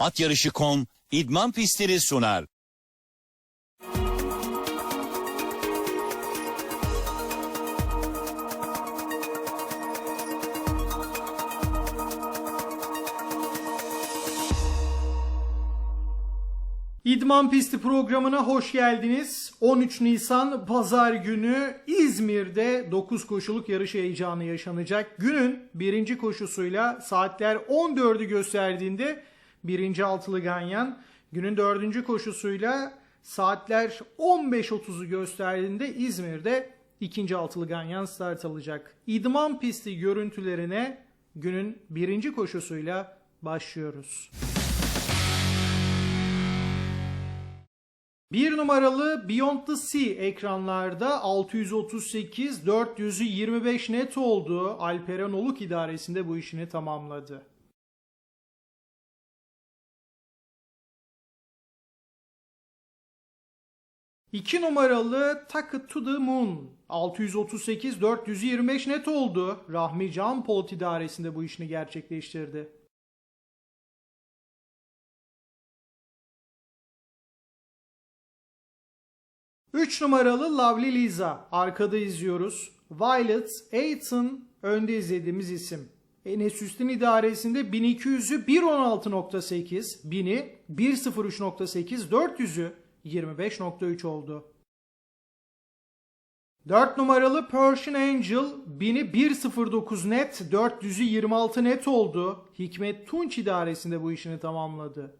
At Yarışı.com idman pistleri sunar. İdman Pisti programına hoş geldiniz. 13 Nisan Pazar günü İzmir'de 9 koşuluk yarış heyecanı yaşanacak. Günün birinci koşusuyla saatler 14'ü gösterdiğinde birinci altılı ganyan, günün dördüncü koşusuyla saatler 15.30'u gösterdiğinde İzmir'de ikinci altılı ganyan start alacak. İdman pisti görüntülerine günün birinci koşusuyla başlıyoruz. Bir numaralı Beyond the Sea ekranlarda 638 400'ü 25 net oldu. Alperen Oluk idaresinde bu işini tamamladı. İki numaralı Take It to the Moon 638 425 net oldu. Rahmi Can Polat idaresinde bu işini gerçekleştirdi. 3 numaralı Lovely Lisa arkada izliyoruz. Violet Aiton önde izlediğimiz isim. Enes Üstün idaresinde 1200'ü 1.16.8, 1000'i 1.03.8, 400'ü 25.3 oldu. 4 numaralı Persian Angel 1000'i 1.09 net, 400'ü 26 net oldu. Hikmet Tunç idaresinde bu işini tamamladı.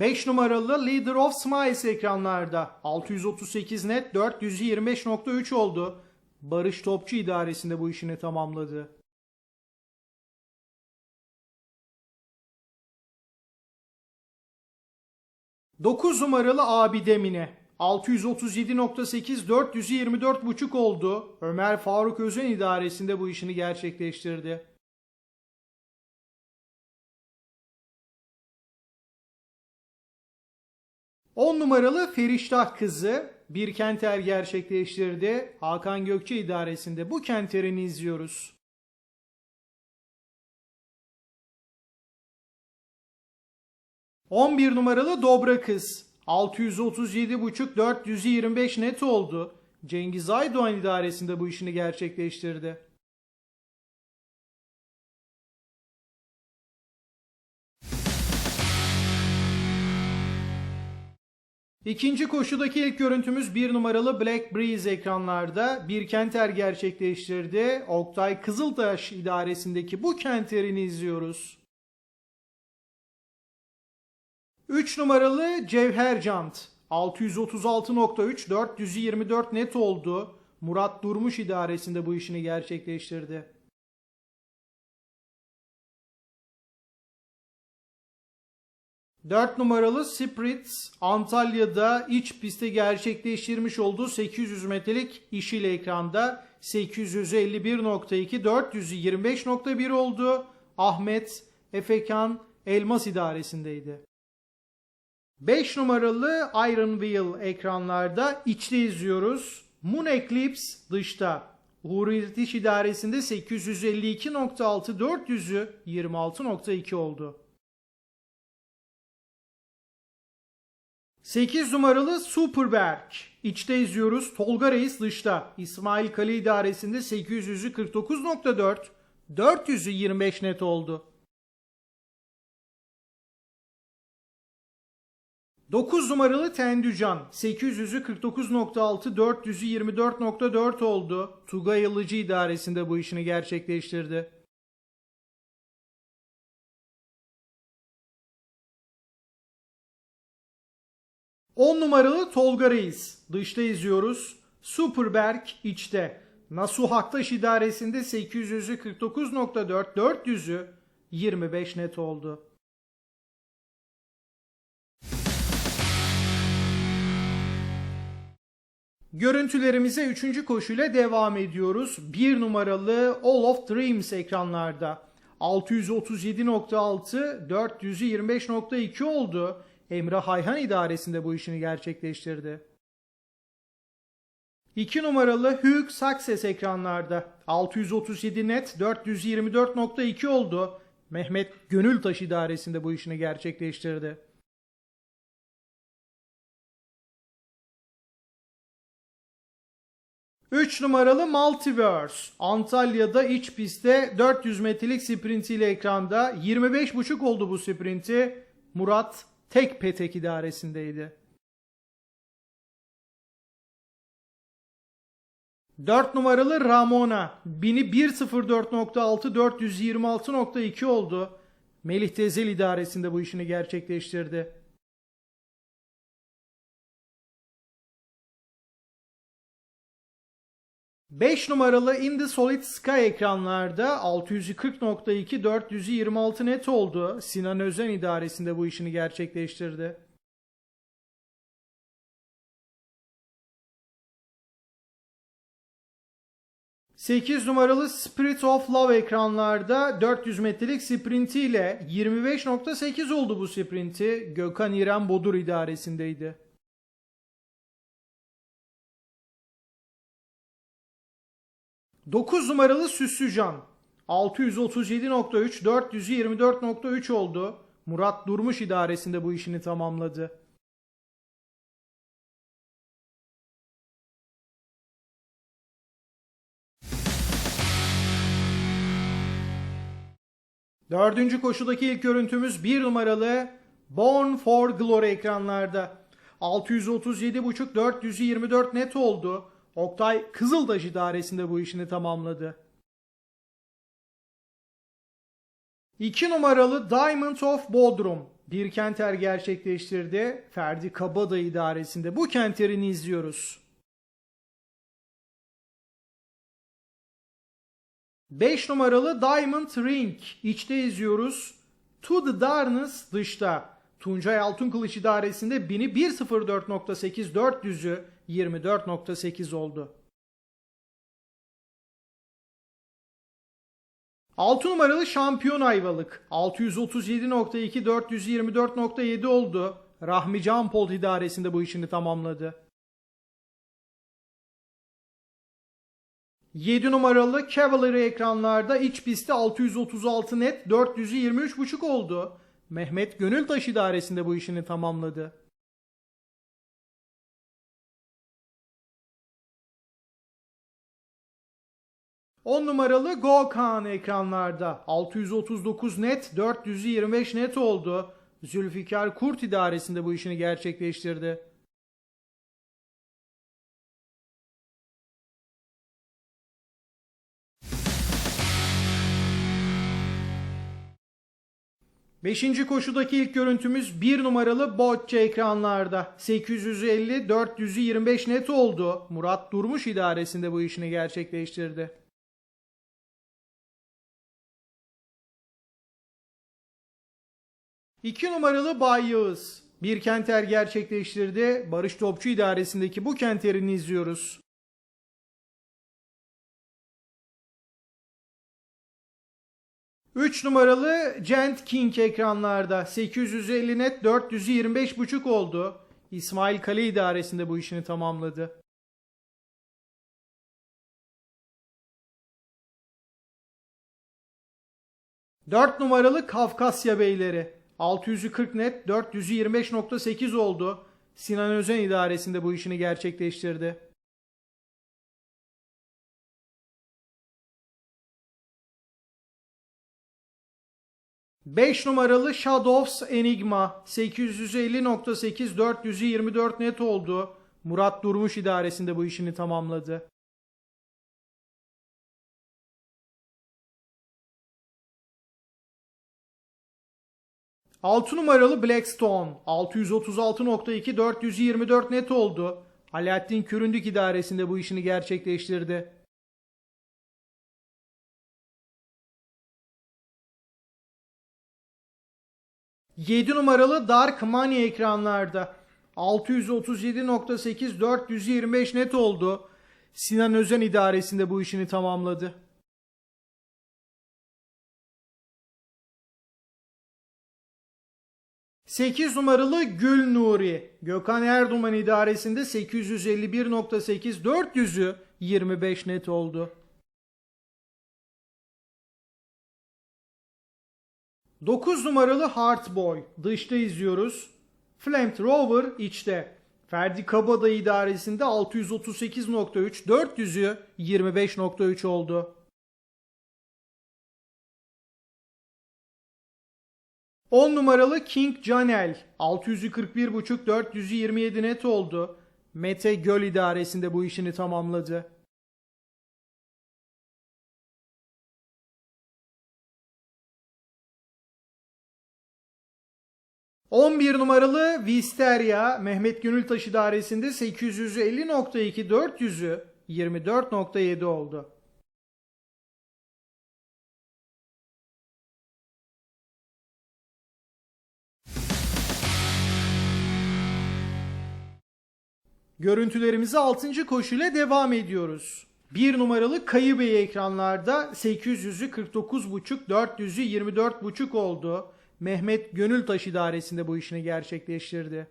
5 numaralı Leader of Smiles ekranlarda 638 net 425.3 oldu. Barış Topçu idaresinde bu işini tamamladı. Dokuz numaralı Abide Mine 637.8 424.5 oldu. Ömer Faruk Özen idaresinde bu işini gerçekleştirdi. 10 numaralı Feriştah kızı bir kenter gerçekleştirdi. Hakan Gökçe idaresinde bu kenterini izliyoruz. ...11 numaralı Dobra Kız... ...637.5 425 net oldu. Cengiz Aydoğan idaresinde bu işini gerçekleştirdi. 2. koşudaki ilk görüntümüz 1 numaralı Black Breeze ekranlarda. Bir kenter gerçekleştirdi. Oktay Kızıltaş idaresindeki bu kenterini izliyoruz. 3 numaralı Cevher Cant. 636.3 424 net oldu. Murat Durmuş idaresinde bu işini gerçekleştirdi. 4 numaralı Spritz Antalya'da iç pistte gerçekleştirmiş olduğu 800 metrelik işiyle ekranda 851.2 425.1 oldu. Ahmet Efekan Elmas idaresindeydi. 5 numaralı Iron Wheel ekranlarda içte izliyoruz. Moon Eclipse dışta. Uğur İrtiş idaresinde 852.6 400'ü 26.2 oldu. 8 numaralı Superberg. İçte izliyoruz. Tolga Reis dışta. İsmail Kale idaresinde 800'ü 49.4, 400'ü 25 net oldu. 9 numaralı Tendücan 800'ü 49.6 400'ü 24.4 oldu. Tugay Ilıcı idaresinde bu işini gerçekleştirdi. 10 numaralı Tolga Reis. Dışta izliyoruz. Superberg içte. Nasuh Aktaş idaresinde 800'ü 49.4 400'ü 25 net oldu. Görüntülerimize 3. koşuyla devam ediyoruz. 1 numaralı All of Dreams ekranlarda. 637.6 425.2 oldu. Emre Hayhan idaresinde bu işini gerçekleştirdi. 2 numaralı Hugh Success ekranlarda. 637 net 424.2 oldu. Mehmet Gönültaş idaresinde bu işini gerçekleştirdi. Üç numaralı Multiverse. Antalya'da iç pistte 400 metrelik sprintiyle ekranda 25.5 oldu bu sprinti. Murat tek petek idaresindeydi. 4 numaralı Ramona. Bini 1.04.6 426.2 oldu. Melih Tezel idaresinde bu işini gerçekleştirdi. Beş numaralı In the Solid Sky ekranlarda 640.2 426 net oldu. Sinan Özen idaresinde bu işini gerçekleştirdi. 8 numaralı Spirit of Love ekranlarda 400 metrelik sprintiyle 25.8 oldu bu sprinti. Gökhan İrem Bodur idaresindeydi. Dokuz numaralı Süslücan 637.3 424.3 oldu. Murat Durmuş idaresinde bu işini tamamladı. Dördüncü koşudaki ilk görüntümüz bir numaralı Born for Glory ekranlarda. 637.5 424 net oldu. Oktay Kızıldaş idaresinde bu işini tamamladı. 2 numaralı Diamond of Bodrum bir kenter gerçekleştirdi. Ferdi Kabada idaresinde bu kenterini izliyoruz. 5 numaralı Diamond Ring içte izliyoruz. To the Darkness dışta. Tuncay Altınkılıç idaresinde 1000'i 1.04.8 400'ü 24.8 oldu. 6 numaralı Şampiyon Ayvalık 637.2 424.7 oldu. Rahmi Canpolt idaresinde bu işini tamamladı. 7 numaralı Cavalry ekranlarda iç pistte 636 net 400'ü 23.5 oldu. Mehmet Gönültaş idaresinde bu işini tamamladı. On numaralı Gökhan ekranlarda 639 net 400'ü 25 net oldu. Zülfikar Kurt idaresinde bu işini gerçekleştirdi. 5. koşudaki ilk görüntümüz 1 numaralı Bocce ekranlarda. 850 425 net oldu. Murat Durmuş idaresinde bu işini gerçekleştirdi. İki numaralı Bay Yağız. Bir kenter gerçekleştirdi. Barış Topçu idaresindeki bu kenterini izliyoruz. 3 numaralı Gent King ekranlarda 850 net 425.5 oldu. İsmail Kale idaresinde bu işini tamamladı. Dört numaralı Kafkasya Beyleri 640 net 425.8 oldu. Sinan Özen idaresinde bu işini gerçekleştirdi. 5 numaralı Shadows Enigma 850.8 424 net oldu. Murat Durmuş idaresinde bu işini tamamladı. Altı numaralı Blackstone 636.2 424 net oldu. Alaaddin Küründük idaresinde bu işini gerçekleştirdi. 7 numaralı Dark Money ekranlarda. 637.8 425 net oldu. Sinan Özen idaresinde bu işini tamamladı. 8 numaralı Gül Nuri. Gökhan Erduman idaresinde 851.8 400'ü 25 net oldu. 9 numaralı Heartboy dışta izliyoruz. Flamethrower içte. Ferdi Kabadayı idaresinde 638.3 400'ü 25.3 oldu. 10 numaralı King Canel 641.5 427 net oldu. Mete Göl idaresinde bu işini tamamladı. ...11 numaralı Visteria Mehmet Gönültaş idaresinde 850.2 400'ü 24.7 oldu. Görüntülerimize 6. koşuyla devam ediyoruz. 1 numaralı Kayı Bey ekranlarda 800'ü 49.5 400'ü 24.5 oldu. Mehmet Gönültaş idaresinde bu işini gerçekleştirdi.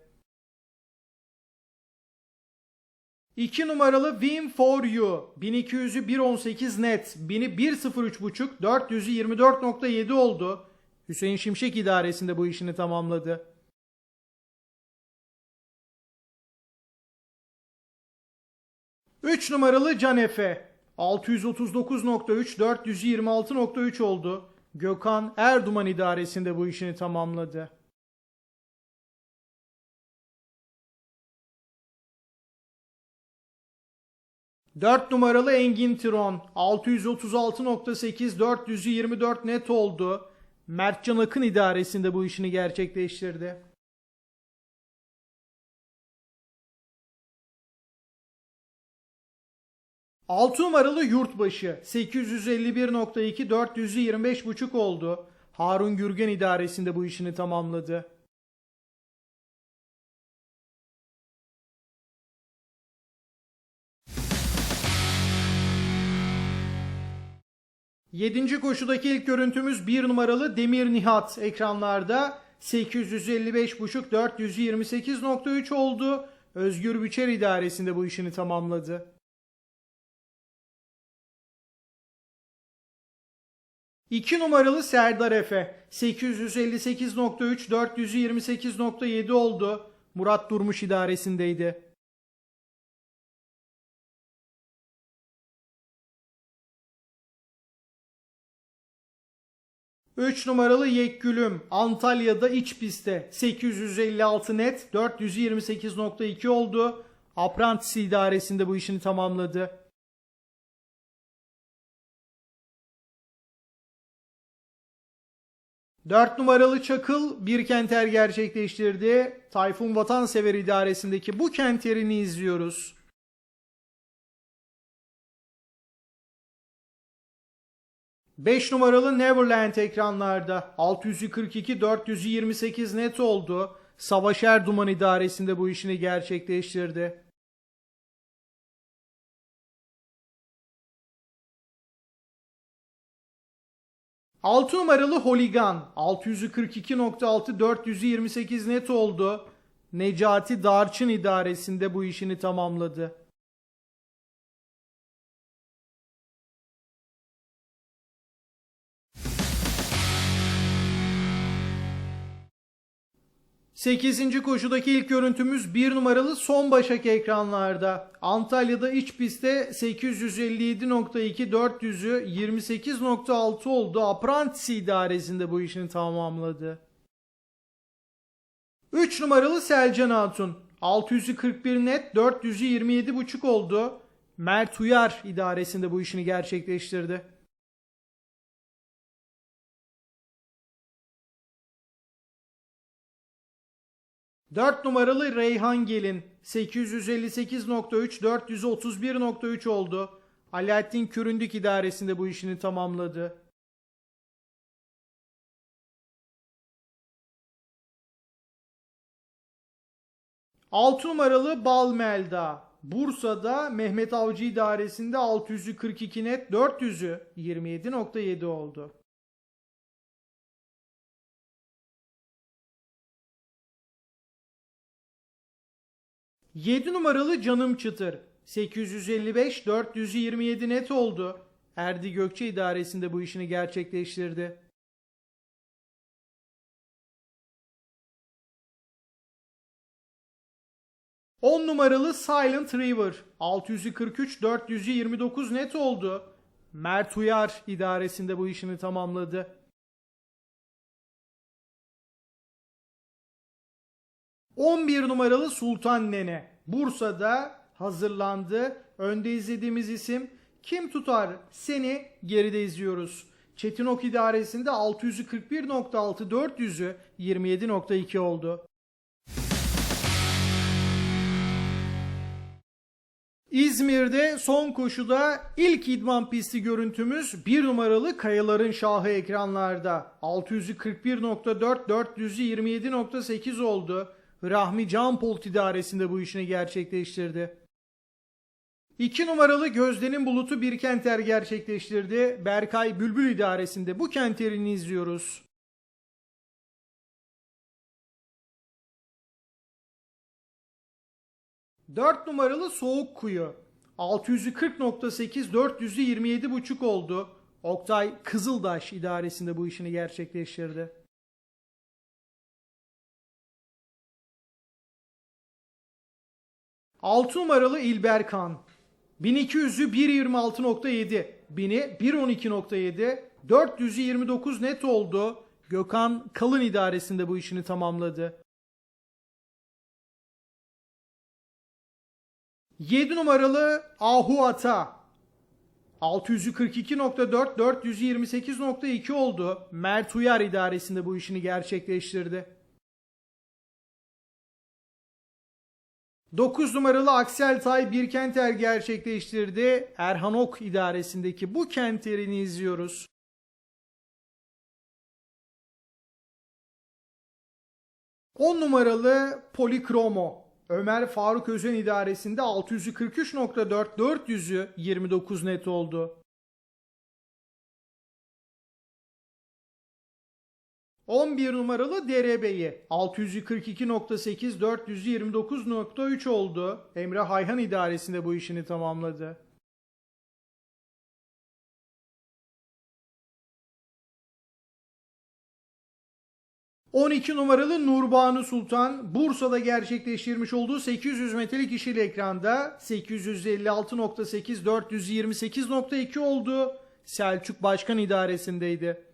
2 numaralı Win for You 1200'ü 1.18 net 1000'i 1.03.5 400'ü 24.7 oldu. Hüseyin Şimşek idaresinde bu işini tamamladı. 3 numaralı Can Efe 639.3 426.3 oldu. Gökhan Erduman idaresinde bu işini tamamladı. Dört numaralı Engin Tron 636.8 424 net oldu. Mertcan Akın idaresinde bu işini gerçekleştirdi. 6 numaralı Yurtbaşı 851.2 425.5 oldu. Harun Gürgen idaresinde bu işini tamamladı. Yedinci koşudaki ilk görüntümüz 1 numaralı Demir Nihat ekranlarda 855.5 428.3 oldu. Özgür Büçer idaresinde bu işini tamamladı. İki numaralı Serdar Efe 858.3 428.7 oldu. Murat Durmuş idaresindeydi. Üç numaralı Yekgülüm Antalya'da iç pistte 856 net 428.2 oldu. Apprentice idaresinde bu işini tamamladı. 4 numaralı Çakıl bir kenter gerçekleştirdi. Tayfun Vatansever idaresindeki bu kenterini izliyoruz. Beş numaralı Neverland ekranlarda 642 428 net oldu. Savaş Erduman idaresinde bu işini gerçekleştirdi. 6 numaralı Holigan 642.6 428 net oldu. Necati Darçın idaresinde bu işini tamamladı. Sekizinci koşudaki ilk görüntümüz bir numaralı son başak ekranlarda. Antalya'da iç pistte 857.2 400'ü 28.6 oldu. Apprentice idaresinde bu işini tamamladı. 3 numaralı Selcan Hatun 641 net 400'ü 27.5 oldu. Mert Uyar idaresinde bu işini gerçekleştirdi. 4 numaralı Reyhan Gelin 858.3 431.3 oldu. Alaaddin Küründük idaresinde bu işini tamamladı. Altı numaralı Balmelda. Bursa'da Mehmet Avcı idaresinde 642 net 400'ü 27.7 oldu. 7 numaralı Canım Çıtır 855 427 net oldu. Erdi Gökçe idaresinde bu işini gerçekleştirdi. On numaralı Silent River 643 429 net oldu. Mert Uyar idaresinde bu işini tamamladı. 11 numaralı Sultan Nene Bursa'da hazırlandı. Önde izlediğimiz isim kim tutar seni geride izliyoruz. Çetinok idaresinde 641.6 400'ü 27.2 oldu. İzmir'de son koşuda ilk idman pisti görüntümüz 1 numaralı Kayaların Şahı ekranlarda. 641.4 427.8 oldu. Rahmi Canpolt idaresinde bu işini gerçekleştirdi. 2 numaralı Gözde'nin bulutu bir kenter gerçekleştirdi. Berkay Bülbül idaresinde bu kenterini izliyoruz. Dört numaralı Soğuk Kuyu 640.8 427.5 oldu. Oktay Kızıldaş idaresinde bu işini gerçekleştirdi. Altı numaralı İlberkan 1200'ü 1.26.7 1000'i 1.12.7 400'ü 29 net oldu. Gökhan Kalın idaresinde bu işini tamamladı. 7 numaralı Ahu Ata 642.4 428.2 oldu. Mert Uyar idaresinde bu işini gerçekleştirdi. 9 numaralı Aksel Tay bir kenter gerçekleştirdi. Erhan Ok idaresindeki bu kenterini izliyoruz. On numaralı Polikromo. Ömer Faruk Özen idaresinde 643.4 400'ü 29 net oldu. 11 numaralı DRB'yi 642.8 429.3 oldu. Emre Hayhan idaresinde bu işini tamamladı. ...12 numaralı Nurbanu Sultan... ...Bursa'da gerçekleştirmiş olduğu 800 metrelik işiyle ekranda... ...856.8 428.2 oldu... ...Selçuk Başkan idaresindeydi.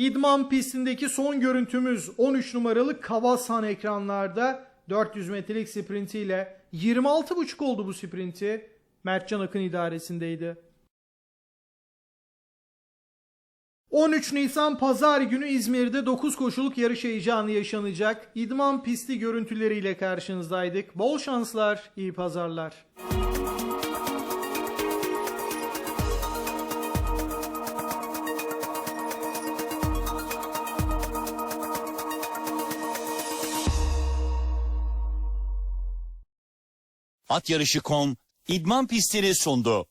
İdman pistindeki son görüntümüz 13 numaralı Kavasan ekranlarda 400 metrelik sprintiyle 26.5 oldu bu sprinti. Mertcan Akın idaresindeydi. 13 Nisan Pazar günü İzmir'de 9 koşuluk yarış heyecanı yaşanacak. İdman pisti görüntüleriyle karşınızdaydık. Bol şanslar, iyi pazarlar. At yarışı.com idman pistini sundu.